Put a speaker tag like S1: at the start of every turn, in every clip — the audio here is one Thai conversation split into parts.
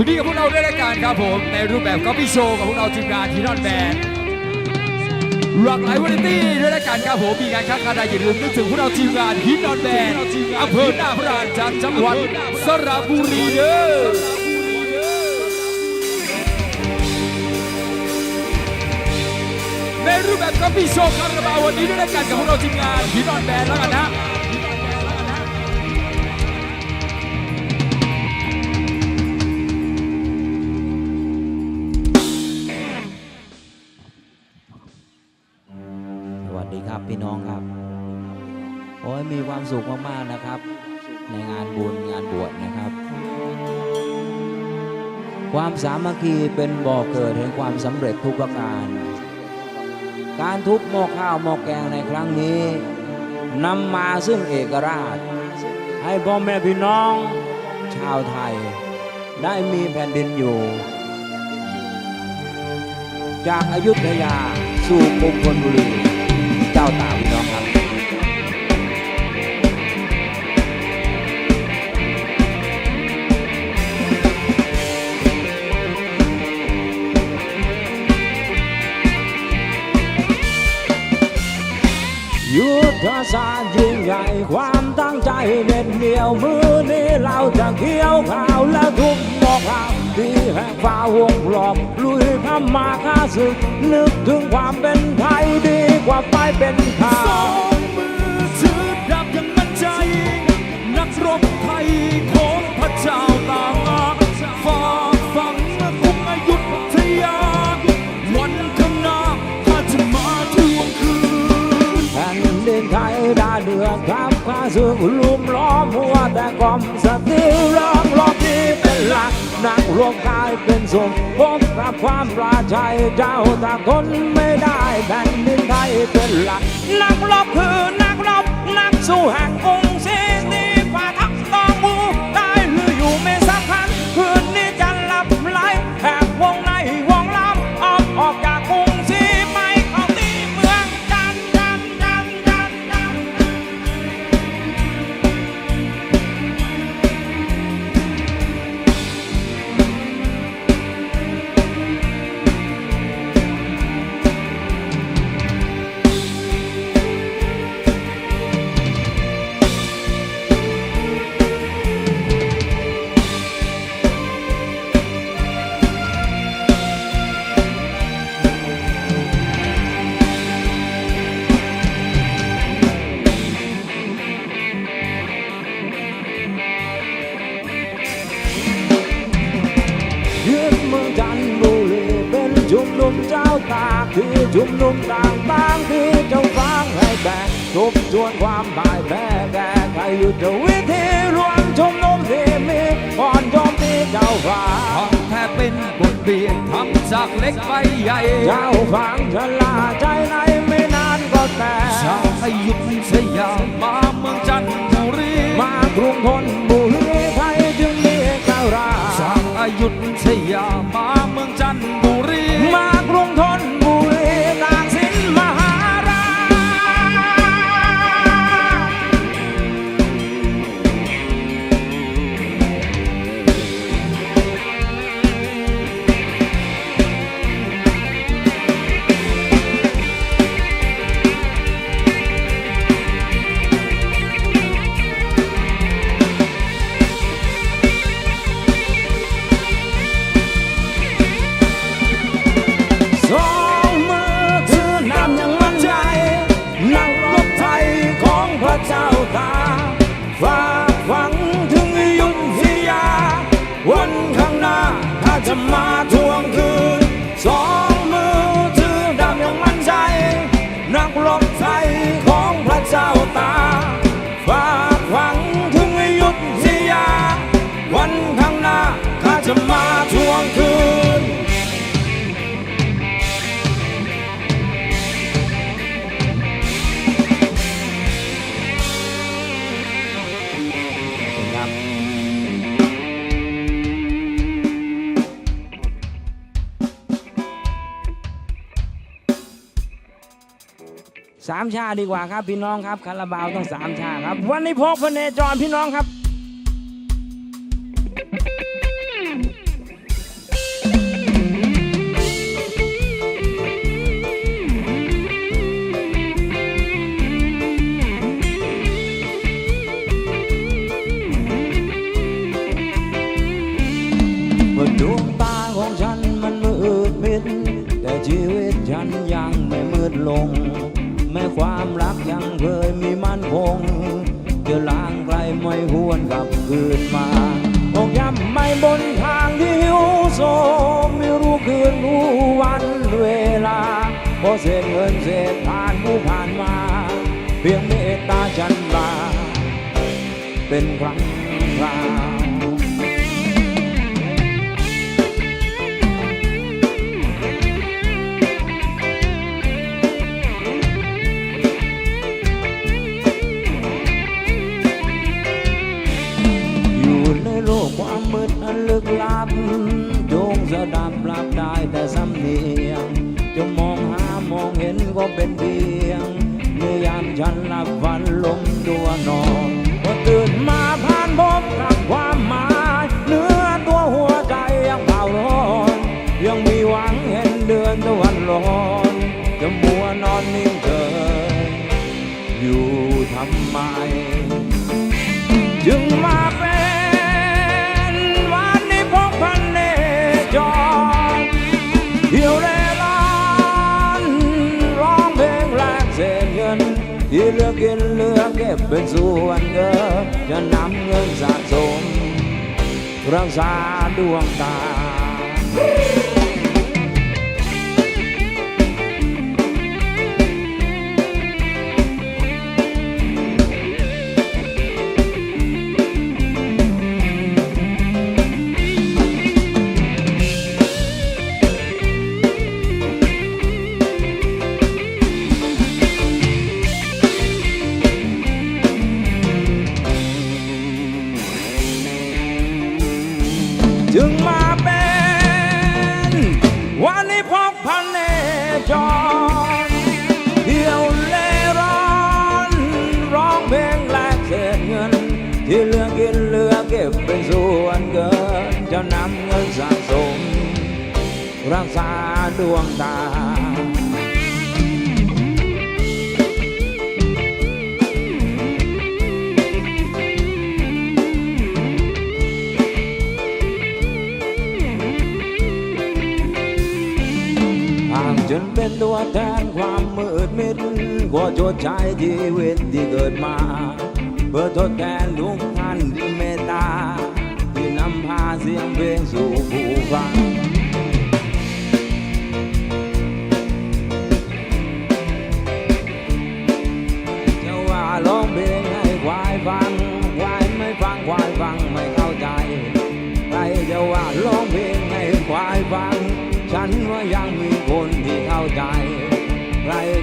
S1: สวัสดีกับพวกเราด้วยรายการครับผม ในรูปแบบก๊อปปี้โชว์กับพวกเราทีมงานทีนอนแบนหลากหลายวาไรตี้ด้วยรายการครับผมมีงานค้างคาใดอย่าลืมนึกถึงพวกเราทีมงานทีนอนแบนอำเภอหน้าพรานจากจังหวัดสระบุรีเด้อในรูปแบบก๊อปปี้โชว์คาราบาววันนี้ด้วยรายการกับพวกเราทีมงานทีนอนแบนแล้วกันนะ
S2: อ้ยมีความสุขมากๆนะครับ ในงานบุญงานบวชนะครับ ความสามัคคีเป็นบ่อเกิดแห่งความสำเร็จทุกประการ การทุบหม้อข้าวหม้อแกงในครั้งนี้นำมาซึ่งเอกราช ให้พ่อแม่พี่น้อง ชาวไทย ได้มีแผ่นดินอยู่ จากอายุทยาสู่กรุงธนบุรี เจ้าตาพี่น้องครับ ยุทธศาสตร์ยิ่งใหญ่ความตั้งใจเด็ดเดี่ยวมือนี้เราจะเคี้ยวข่าวและทุบหมอกข่าวที่แห่งฟ้าวงล้อมลุยพมาค้าศึก นึกถึงความเป็นไทยดีกว่าไปเป็นข่า
S1: สองมือถือดาบยังมั่นใจ นักรบไทยของพระเจ้า
S2: ได้เดือดครับข้าศึกลุมล้อมหัวแต่กล่อมสติร้องรอบนี้เป็นหลักนักรวมกายเป็นสมพบกับความปราชัยเจ้าตากคนไม่ได้แผ่นดินไทยเป็นหลักนักรบคือนักรบนักสู้แห่งองค์ ชุมนุมต่างบางที่เจ้าฟังให้แบกทบทวนความพ่ายแพ้แก้ไขยุทธวิธีรวมชุมนุมที่มีก่อนโจมตีเจ้าฟ้า
S1: ทำแท้เป็นบทเรียนทำจากเล็กไปใหญ่
S2: เจ้าฟังชะลาใจในไม่นานก็แตก
S1: ชาวไทยยุทธสยามมาเมืองจันทบุรี
S2: มากรุงธนบุรีไทยจึงมีเจ้ารา
S1: ชาวอายุทยามาเมืองจันทบุรี
S2: เจ้าตากฝากฝังถึงยุทธยา วันข้างหน้าถ้าจะมาามชาดีกว่าครับพี่น้องครับคาราบาวต้องสามชาครับ วันนี้พกพระเนจรพี่น้องครับ บนทางที่หิวโซมไม่รู้คืนรู้วันเวลาเพราะเศษเงินเศษผ่านผู้ผ่านมา เพียงเมตตาฉันลาเป็นครั้งครา มันลึกลับจงสดับรับได้แต่สำเนียงจะมองหามองเห็นก็เป็นเพียงเมื่อยามฉันหลับฝันลมตัวนอนพอตื่นมาผ่านพบกับความหมายเนื้อตัวหัวใจยังเผาร้อนยังมีหวังเห็นเดือนตะวันร้อนจะมัวนอนนิ่งเฉยอยู่ทำไม จึงมา พเป็นส่วนเกินจะนำเงินสะสมรักษาดวงตา วันนี้พบพันเนจรเที่ยวเล่ร้อนร้องเพลงแลกเศษเงิน ที่เหลือกินเหลือเก็บเป็นส่วนเกินจะนำเงินสะสม รักษาดวงตา จนเป็นตัวแทนความมืดมิดก็ชดใช้ชีวิตที่เกิดมา เพื่อทดแทนทุกท่านที่เมตตา ที่นำพาเสียงเพลงสู่ผู้ฟัง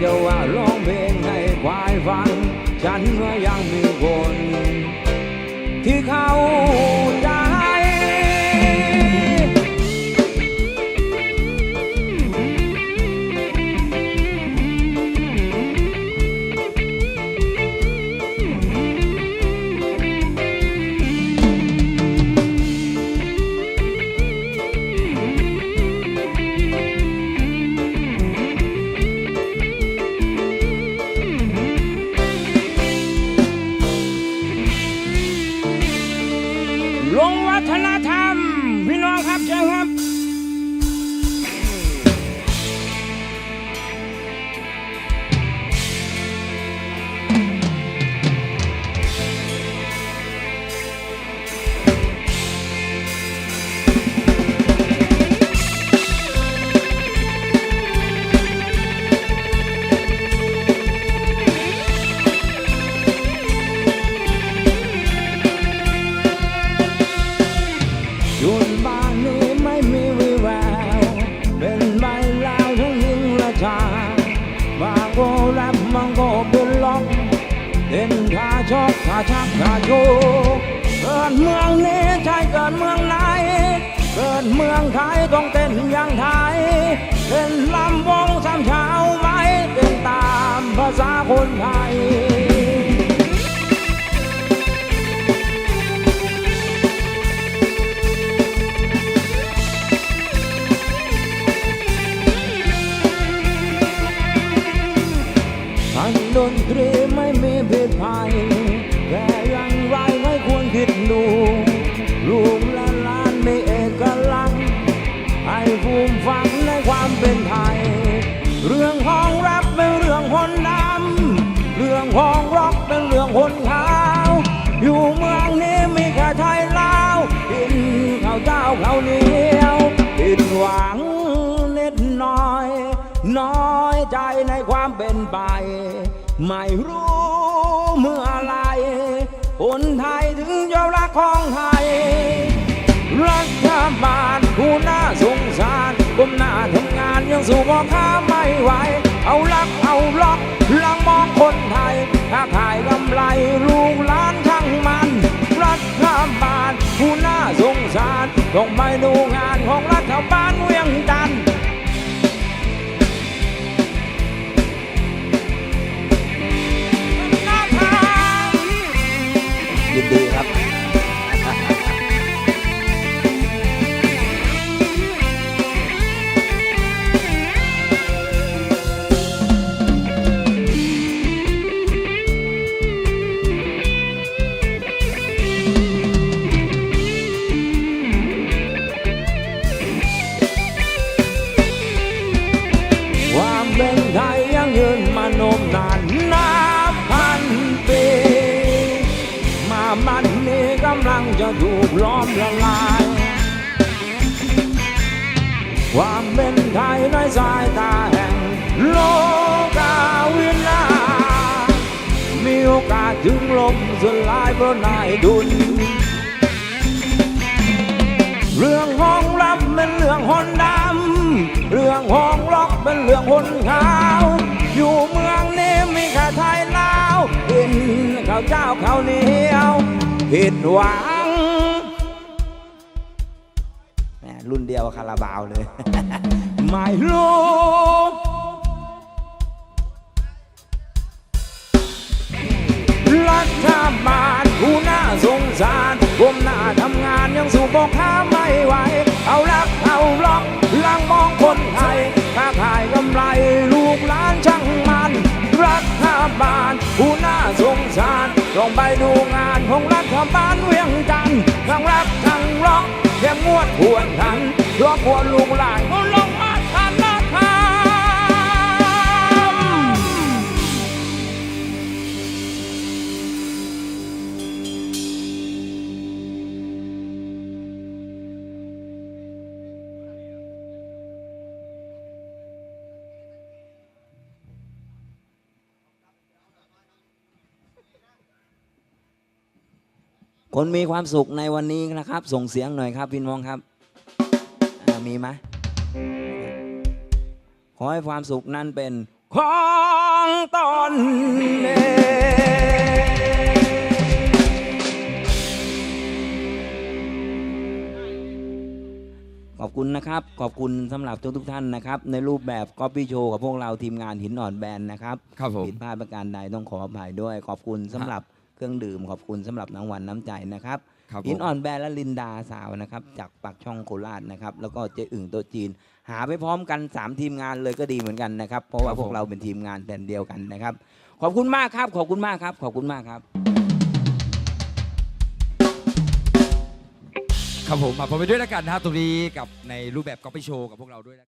S2: เดาว่าร้องเพลงให้ควายฟัง ฉันว่ายังมีคน กาชักกาโยเกิดเมืองนี้ใช่เกิดเมืองไหน เกิดเมืองไทยต้องเต้นอย่างไทยเต้นลำวงสามเช้าไหมเต้นตามภาษาคนไทย เจ้าข้าเหนียวผิดหวังนิดหน่อย น้อยใจในความเป็นไป ไม่รู้เมื่อไรคนไทยถึงยอมรักของไทย รัฐบาลผู้น่าสงสารก้มหน้าทำงานยังสู้พ่อค้าไม่ไหว เอาลักเอาล็อกลังมองคนไทยถ้าขายกำ สายตาแห่งโลกาวินามีโอกาสถึงลมสลายเพราะนายดุลเรื่องห้องรับเป็นเรื่องหนดำเรื่องห้องล็อกเป็นเรื่องหนขาว อยู่เมืองนี้มีแค่ไทยลาวกินข้าวเจ้าข้าวเหนียวผิดหวัง รุ่นเดียวคาราบาวเลยไม่รู้รัฐบาลผู้น่าสงสารก้มหน้าทำงานยังสู้บอกค้าไม่ไหว เอาลักเอาล็อกลังมองคนไทยค้าขายกำไรลูกหลานช่างมัน รัฐบาลผู้น่าสงสารลองไปดู อกแค่งวดควรหันเพราะควรลูกหลาน คนมีความสุขในวันนี้นะครับ ส่งเสียงหน่อยครับพี่น้องครับอ่ามีไหมขอให้ความสุขนั้นเป็นของตนเองขอบคุณนะครับ ขอบคุณสำหรับทุกทุกๆท่านนะครับ ในรูปแบบก๊อปปี้โชว์กับพวกเราทีมงานหินอ่อนแบนนะครับ
S1: ครับผม
S2: ผิดพลาดประการใดต้องขออภัยด้วย ขอบคุณสำหรับ เครื่องดื่มขอบคุณสำหรับน้ำวันน้ำใจนะครับ
S1: ครับผม
S2: หินอ่อนแบรนด์และลินดาสาวนะครับ จากปากช่องโคราชนะครับ แล้วก็เจ๊อึ่งโตัวจีน หาไปพร้อมกัน 3 ทีมงานเลยก็ดีเหมือนกันนะครับ เพราะว่าพวกเราเป็นทีมงานแต่เดียวกันนะครับ ขอบคุณมากครับ ขอบคุณมากครับ ขอบคุณมากครับ
S1: ครับผมมาพบไปด้วยแล้วกันนะครับตรงนี้กับในรูปแบบก๊อปปี้โชว์กับพวกเราด้วยนะ